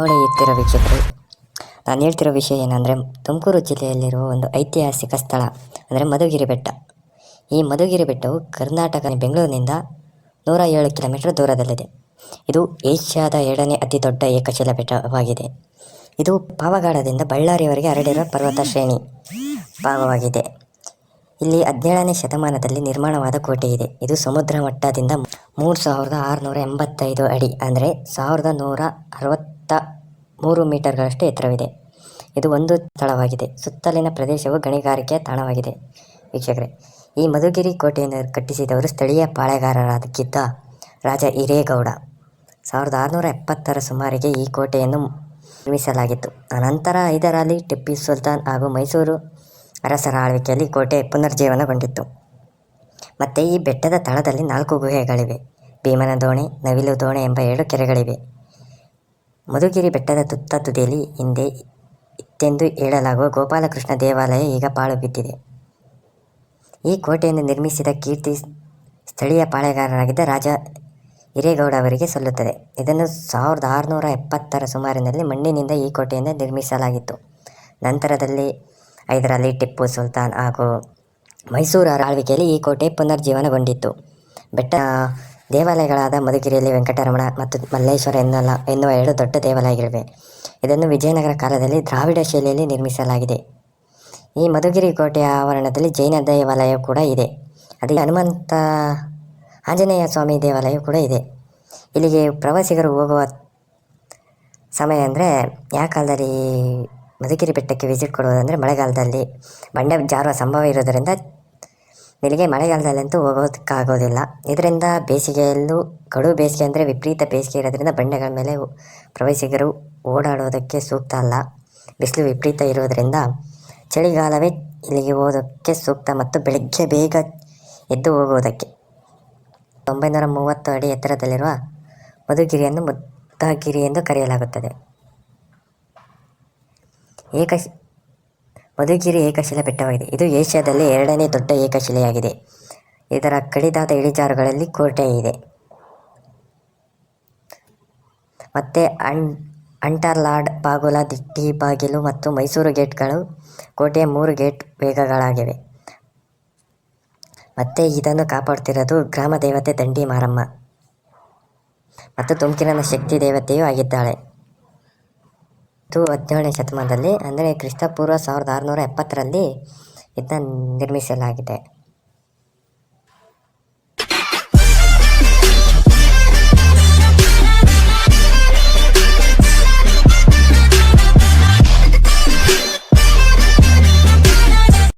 ನೋಡಿ ವೀಕ್ಷಕರು, ನಾನು ಹೇಳ್ತಿರೋ ವಿಷಯ ಏನಂದರೆ, ತುಮಕೂರು ಜಿಲ್ಲೆಯಲ್ಲಿರುವ ಒಂದು ಐತಿಹಾಸಿಕ ಸ್ಥಳ, ಅಂದರೆ ಮಧುಗಿರಿ ಬೆಟ್ಟ. ಈ ಮಧುಗಿರಿ ಬೆಟ್ಟವು ಕರ್ನಾಟಕ ಬೆಂಗಳೂರಿನಿಂದ ನೂರ ಏಳು ಕಿಲೋಮೀಟರ್ ದೂರದಲ್ಲಿದೆ. ಇದು ಏಷ್ಯಾದ ಎರಡನೇ ಅತಿ ದೊಡ್ಡ ಏಕಶಿಲ ಬೆಟ್ಟವಾಗಿದೆ. ಇದು ಪಾವಗಡದಿಂದ ಬಳ್ಳಾರಿಯವರೆಗೆ ಹರಡಿರುವ ಪರ್ವತ ಶ್ರೇಣಿ ಭಾಗವಾಗಿದೆ. ಇಲ್ಲಿ ಹದಿನೇಳನೇ ಶತಮಾನದಲ್ಲಿ ನಿರ್ಮಾಣವಾದ ಕೋಟೆ ಇದೆ. ಇದು ಸಮುದ್ರ ಮಟ್ಟದಿಂದ ಮೂರು ಸಾವಿರದ ಆರುನೂರ ಎಂಬತ್ತೈದು ಅಡಿ, ಅಂದರೆ ಸಾವಿರದ ನೂರ ಅರವತ್ತ ಮೂರು ಮೀಟರ್ಗಳಷ್ಟು ಎತ್ತರವಿದೆ. ಇದು ಒಂದು ಸ್ಥಳವಾಗಿದೆ. ಸುತ್ತಲಿನ ಪ್ರದೇಶವು ಗಣಿಗಾರಿಕೆಯ ತಾಣವಾಗಿದೆ. ವೀಕ್ಷಕರೇ, ಈ ಮಧುಗಿರಿ ಕೋಟೆಯನ್ನು ಕಟ್ಟಿಸಿದವರು ಸ್ಥಳೀಯ ಪಾಳೆಗಾರರಾದಕ್ಕಿದ್ದ ರಾಜ ಹಿರೇಗೌಡ. ಸಾವಿರದ ಆರುನೂರ ಎಪ್ಪತ್ತರ ಸುಮಾರಿಗೆ ಈ ಕೋಟೆಯನ್ನು ನಿರ್ಮಿಸಲಾಗಿತ್ತು. ಅನಂತರ ಹೈದರಾಲಿ ಟಿಪ್ಪು ಸುಲ್ತಾನ್ ಹಾಗೂ ಮೈಸೂರು ಅರಸರ ಆಳ್ವಿಕೆಯಲ್ಲಿ ಕೋಟೆ ಪುನರ್ಜೀವನಗೊಂಡಿತ್ತು. ಮತ್ತು ಈ ಬೆಟ್ಟದ ತಳದಲ್ಲಿ ನಾಲ್ಕು ಗುಹೆಗಳಿವೆ. ಭೀಮನ ದೋಣಿ, ನವಿಲು ದೋಣಿ ಎಂಬ ಎರಡು ಕೆರೆಗಳಿವೆ. ಮಧುಗಿರಿ ಬೆಟ್ಟದ ತುತ್ತ ತುದಿಯಲ್ಲಿ ಹಿಂದೆ ಇತ್ತೆಂದು ಹೇಳಲಾಗುವ ಗೋಪಾಲಕೃಷ್ಣ ದೇವಾಲಯ ಈಗ ಪಾಳು ಬಿದ್ದಿದೆ. ಈ ಕೋಟೆಯನ್ನು ನಿರ್ಮಿಸಿದ ಕೀರ್ತಿ ಸ್ಥಳೀಯ ಪಾಳೆಗಾರರಾಗಿದ್ದ ರಾಜ ಹಿರೇಗೌಡ ಅವರಿಗೆ ಸಲ್ಲುತ್ತದೆ. ಇದನ್ನು ಸಾವಿರದ ಆರುನೂರ ಎಪ್ಪತ್ತರ ಸುಮಾರಿನಲ್ಲಿ ಮಣ್ಣಿನಿಂದ ಈ ಕೋಟೆಯನ್ನು ನಿರ್ಮಿಸಲಾಗಿತ್ತು. ನಂತರದಲ್ಲಿ ಹೈದರಾಲಿ, ಟಿಪ್ಪು ಸುಲ್ತಾನ್ ಹಾಗೂ ಮೈಸೂರು ಆಳ್ವಿಕೆಯಲ್ಲಿ ಈ ಕೋಟೆ ಪುನರ್ಜೀವನಗೊಂಡಿತ್ತು. ಬೆಟ್ಟ ದೇವಾಲಯಗಳಾದ ಮಧುಗಿರಿಯಲ್ಲಿ ವೆಂಕಟರಮಣ ಮತ್ತು ಮಲ್ಲೇಶ್ವರ ಎನ್ನಲ್ಲ ಎನ್ನುವ ಎರಡು ದೊಡ್ಡ ದೇವಾಲಯಗಳಿವೆ. ಇದನ್ನು ವಿಜಯನಗರ ಕಾಲದಲ್ಲಿ ದ್ರಾವಿಡ ಶೈಲಿಯಲ್ಲಿ ನಿರ್ಮಿಸಲಾಗಿದೆ. ಈ ಮಧುಗಿರಿ ಕೋಟೆಯ ಆವರಣದಲ್ಲಿ ಜೈನ ದೇವಾಲಯ ಕೂಡ ಇದೆ. ಅದೇ ಹನುಮಂತ ಆಂಜನೇಯ ಸ್ವಾಮಿ ದೇವಾಲಯ ಕೂಡ ಇದೆ. ಇಲ್ಲಿಗೆ ಪ್ರವಾಸಿಗರು ಹೋಗುವ ಸಮಯ ಅಂದರೆ ಯಾವ ಕಾಲದಲ್ಲಿ ಮಧುಗಿರಿ ಬೆಟ್ಟಕ್ಕೆ ವಿಸಿಟ್ ಕೊಡುವುದಂದರೆ ಮಳೆಗಾಲದಲ್ಲಿ ಬಂಡೆ ಜಾರುವ ಸಂಭವ ಇರೋದರಿಂದ ಇಲ್ಲಿಗೆ ಮಳೆಗಾಲದಲ್ಲಂತೂ ಹೋಗೋದಕ್ಕಾಗೋದಿಲ್ಲ. ಇದರಿಂದ ಬೇಸಿಗೆಯಲ್ಲೂ ಕಡು ಬೇಸಿಗೆ ಅಂದರೆ ವಿಪರೀತ ಬೇಸಿಗೆ ಇರೋದ್ರಿಂದ ಬಂಡೆಗಳ ಮೇಲೆ ಪ್ರವಾಸಿಗರು ಓಡಾಡೋದಕ್ಕೆ ಸೂಕ್ತ ಅಲ್ಲ. ಬಿಸಿಲು ವಿಪರೀತ ಇರೋದರಿಂದ ಚಳಿಗಾಲವೇ ಇಲ್ಲಿಗೆ ಹೋಗೋದಕ್ಕೆ ಸೂಕ್ತ ಮತ್ತು ಬೆಳಗ್ಗೆ ಬೇಗ ಎದ್ದು ಹೋಗೋದಕ್ಕೆ. ಒಂಬೈನೂರ ಮೂವತ್ತು ಅಡಿ ಎತ್ತರದಲ್ಲಿರುವ ಮಧುಗಿರಿಯನ್ನು ಮುದ್ದಗಿರಿ ಎಂದು ಕರೆಯಲಾಗುತ್ತದೆ. ಏಕಶ್ ಮಧುಗಿರಿ ಏಕಶಿಲಾ ಬೆಟ್ಟವಾಗಿದೆ. ಇದು ಏಷ್ಯಾದಲ್ಲಿ ಎರಡನೇ ದೊಡ್ಡ ಏಕಶಿಲೆಯಾಗಿದೆ. ಇದರ ಕಡಿದಾದ ಇಳಿಜಾರುಗಳಲ್ಲಿ ಕೋಟೆ ಇದೆ. ಮತ್ತೆ ಅಂ ಅಂಟರ್ಲಾಡ್ ಬಾಗುಲ, ದಿಟ್ಟಿ, ಬಾಗಿಲು ಮತ್ತು ಮೈಸೂರು ಗೇಟ್ಗಳು ಕೋಟೆಯ ಮೂರು ಗೇಟ್ ವೇಗಗಳಾಗಿವೆ. ಮತ್ತೆ ಇದನ್ನು ಕಾಪಾಡ್ತಿರೋದು ಗ್ರಾಮ ದೇವತೆ ದಂಡಿ ಮಾರಮ್ಮ ಮತ್ತು ತುಮಕೂರಿನ ಶಕ್ತಿ ದೇವತೆಯೂ ಆಗಿದ್ದಾಳೆ. ಇದು ಹದಿನೇಳನೇ ಶತಮಾನದಲ್ಲಿ ಅಂದರೆ ಕ್ರಿಸ್ತಪೂರ್ವ ಸಾವಿರದ ಆರುನೂರ ಎಪ್ಪತ್ತರಲ್ಲಿ ಇದನ್ನ ನಿರ್ಮಿಸಲಾಗಿದೆ.